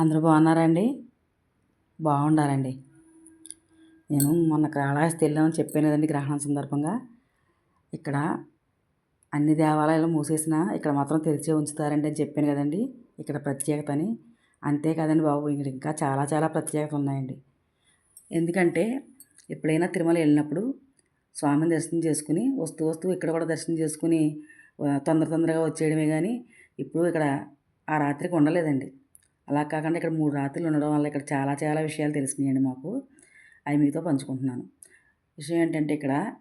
అందరూ బాగున్నారండి? బాగుండాలండి. నేను మొన్న కాళహస్తి వెళ్ళామని చెప్పాను కదండి గ్రహణం సందర్భంగా. ఇక్కడ అన్ని దేవాలయాలు మూసేసిన ఇక్కడ మాత్రం తెరిచే ఉంచుతారండి అని చెప్పాను కదండి. ఇక్కడ ప్రత్యేకత అని అంతే కదండి బాబు ఇక్కడ ఇంకా చాలా చాలా ప్రత్యేకత ఉన్నాయండి. ఎందుకంటే ఎప్పుడైనా తిరుమల వెళ్ళినప్పుడు స్వామిని దర్శనం చేసుకుని వస్తూ వస్తూ ఇక్కడ కూడా దర్శనం చేసుకుని తొందర తొందరగా వచ్చేయడమే కానీ ఇప్పుడు ఇక్కడ ఆ రాత్రికి ఉండలేదండి అలా కాకుండా ఇక్కడ మూడు రాత్రులు ఉండడం వల్ల ఇక్కడ చాలా చాలా విషయాలు తెలిసినాయండి మాకు. అవి మీతో పంచుకుంటున్నాను. విషయం ఏంటంటే ఇక్కడ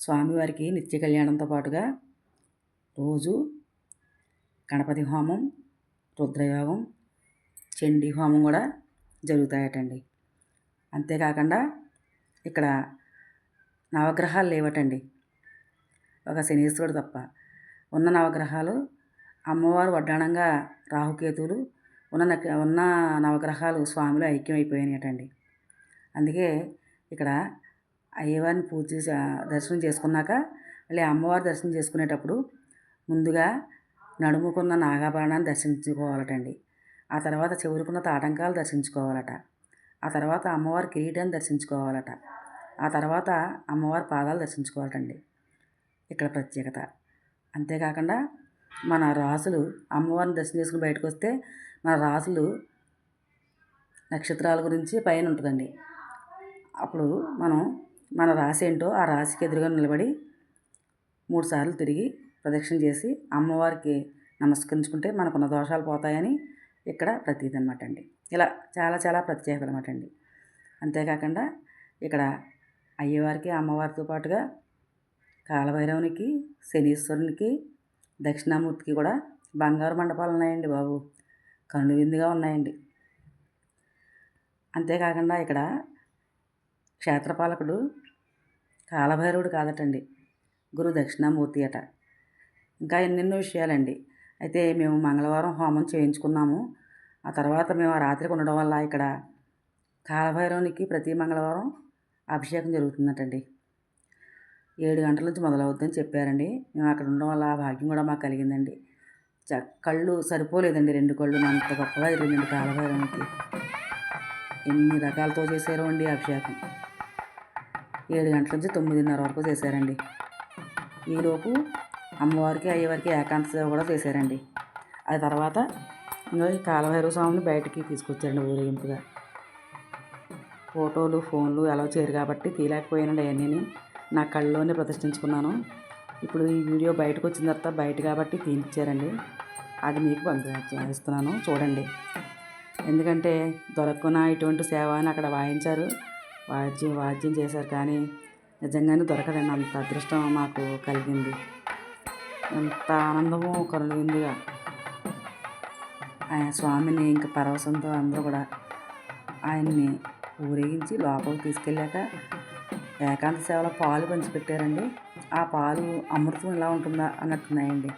స్వామివారికి నిత్య కళ్యాణంతో పాటుగా రోజు గణపతి హోమం రుద్రయోగం చండీ హోమం కూడా జరుగుతాయటండి. అంతేకాకుండా ఇక్కడ నవగ్రహాలు లేవటండి. ఒక శనీశ్వరుడు తప్ప. ఉన్న నవగ్రహాలు అమ్మవారు వడ్డాణంగా రాహుకేతువులు ఉన్న ఉన్న నవగ్రహాలు స్వామిలో ఐక్యమైపోయినాయటండి. అందుకే ఇక్కడ అయ్యవారిని పూజ చేసి దర్శనం చేసుకున్నాక మళ్ళీ అమ్మవారి దర్శనం చేసుకునేటప్పుడు ముందుగా నడుముకున్న నాగాభరణాన్ని దర్శించుకోవాలటండి. ఆ తర్వాత చెవులుకున్న తాటంకాలు దర్శించుకోవాలట. ఆ తర్వాత అమ్మవారి కిరీటాన్ని దర్శించుకోవాలట. ఆ తర్వాత అమ్మవారి పాదాలు దర్శించుకోవాలటండి. ఇక్కడ ప్రత్యేకత. అంతేకాకుండా మన రాసులు అమ్మవారిని దర్శనం చేసుకుని బయటకు వస్తే మన రాసులు నక్షత్రాల గురించి పైన ఉంటుందండి. అప్పుడు మనం మన రాశి ఏంటో ఆ రాశికి ఎదురుగా నిలబడి మూడు సార్లు తిరిగి ప్రదక్షిణ చేసి అమ్మవారికి నమస్కరించుకుంటే మనకున్న దోషాలు పోతాయని ఇక్కడ ప్రతీతి అనమాట అండి. ఇలా చాలా చాలా ప్రత్యేకత అనమాట అండి. అంతేకాకుండా ఇక్కడ అయ్యవారికి అమ్మవారితో పాటుగా కాలభైరవునికి శనీశ్వరునికి దక్షిణామూర్తికి కూడా బంగారు మండపాలు ఉన్నాయండి బాబు. కనులు విందుగా ఉన్నాయండి. అంతేకాకుండా ఇక్కడ క్షేత్రపాలకుడు కాలభైరవుడు కాదటండి. గురు దక్షిణామూర్తి అట. ఇంకా ఎన్నెన్నో విషయాలండి. అయితే మేము మంగళవారం హోమం చేయించుకున్నాము. ఆ తర్వాత మేము ఆ రాత్రికి ఉండడం వల్ల ఇక్కడ కాలభైరవునికి ప్రతి మంగళవారం అభిషేకం జరుగుతుందటండి. ఏడు గంటల నుంచి మొదలవుద్దని చెప్పారండి. మేము అక్కడ ఉండడం వల్ల ఆ భాగ్యం కూడా మాకు కలిగిందండి. కళ్ళు సరిపోలేదండి రెండు కళ్ళు. అంత గొప్పగా జరిగిందండి కాలభైరవునికి ఎన్ని రకాలతో చేశారో అండి అభిషేకం. ఏడు గంటల నుంచి తొమ్మిదిన్నర వరకు చేశారండి. ఈలోపు అమ్మవారికి అయ్యవారికి ఏకాంత సేవ కూడా చేశారండి. ఆ తర్వాత ఇంకా ఈ కాలభైరవ స్వామిని బయటికి తీసుకొచ్చారండి ఊరేగింపుగా. ఫోటోలు ఫోన్లు ఎలా చేయరు కాబట్టి తీయలేకపోయానండి అవన్నీ నా కళ్ళలోనే ప్రదర్శించుకున్నాను. ఇప్పుడు ఈ వీడియో బయటకు వచ్చిన తర్వాత బయట కాబట్టి తీయించారండి అది మీకు పంపిస్తున్నాను చూడండి. ఎందుకంటే దొరకకున్న ఇటువంటి సేవ అని అక్కడ వాయించారు. వాద్యం వాద్యం చేశారు కానీ నిజంగానే దొరకదండి. అంత అదృష్టం మాకు కలిగింది. ఎంత ఆనందము కరుణ ఆయన స్వామిని ఇంక పరవశంతో అందరూ కూడా ఆయన్ని ఊరేగించి లోపలికి తీసుకెళ్ళాక ఏకాంత సేవలో పాలు పంచిపెట్టారండి. ఆ పాలు అమృతం ఎలా ఉంటుందా అన్నట్టున్నాయండి.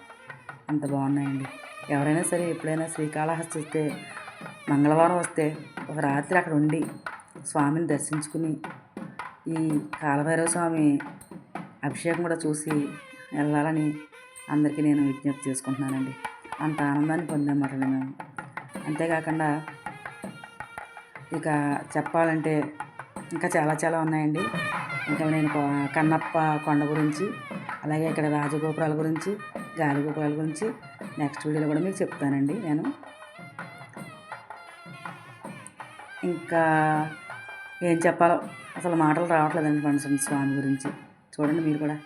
అంత బాగున్నాయండి. ఎవరైనా సరే ఎప్పుడైనా శ్రీకాళహస్తి వస్తే మంగళవారం వస్తే ఒక రాత్రి అక్కడ ఉండి స్వామిని దర్శించుకుని ఈ కాలభైరవ స్వామి అభిషేకం కూడా చూసి వెళ్ళాలని అందరికీ నేను విజ్ఞప్తి చేసుకుంటున్నానండి. అంత ఆనందాన్ని పొందామాట మేము. అంతేకాకుండా ఇక చెప్పాలంటే ఇంకా చాలా చాలా ఉన్నాయండి. ఇంకా నేను కొ- కన్నప్ప కొండ గురించి అలాగే ఇక్కడ రాజగోపురాల గురించి గాలి గోపురాల గురించి నెక్స్ట్ వీడియోలో కూడా మీకు చెప్తానండి నేను. ఇంకా ఏం చెప్పాలో అసలు మాటలు రావట్లేదండి ఫంక్షన్ స్వామి గురించి. చూడండి మీరు కూడా.